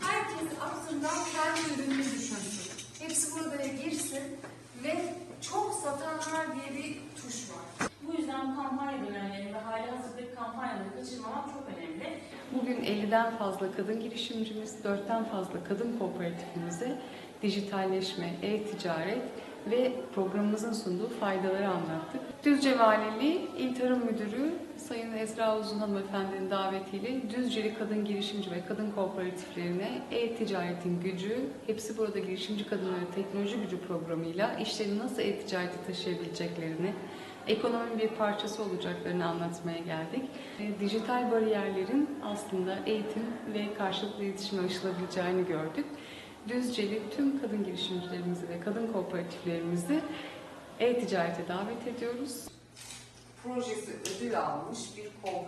Herkes aklından kendi ürününü düşünsün. Hepsi buraya girsin ve çok satanlar diye bir tuş var. Bu yüzden kampanya dönemlerini ve hali hazırdaki kampanyaları kaçırmamak çok önemli. Bugün 50'den fazla kadın girişimcimiz, 4'ten fazla kadın kooperatifimize dijitalleşme, e-ticaret ve programımızın sunduğu faydaları anlattık. Düzce Valiliği İl Tarım Müdürü Sayın Ezra Uzun Hanımefendinin davetiyle Düzceli kadın girişimci ve kadın kooperatiflerine e-ticaretin gücü, hepsi burada girişimci kadınları teknoloji gücü programıyla işlerini nasıl e-ticarete taşıyabileceklerini, ekonominin bir parçası olacaklarını anlatmaya geldik. E, Dijital bariyerlerin aslında eğitim ve karşılıklı iletişime aşılabileceğini gördük. Düzceli tüm kadın girişimcilerimizi ve kadın kooperatiflerimizi e-ticarete davet ediyoruz. Projesi ödül almış bir kooperatif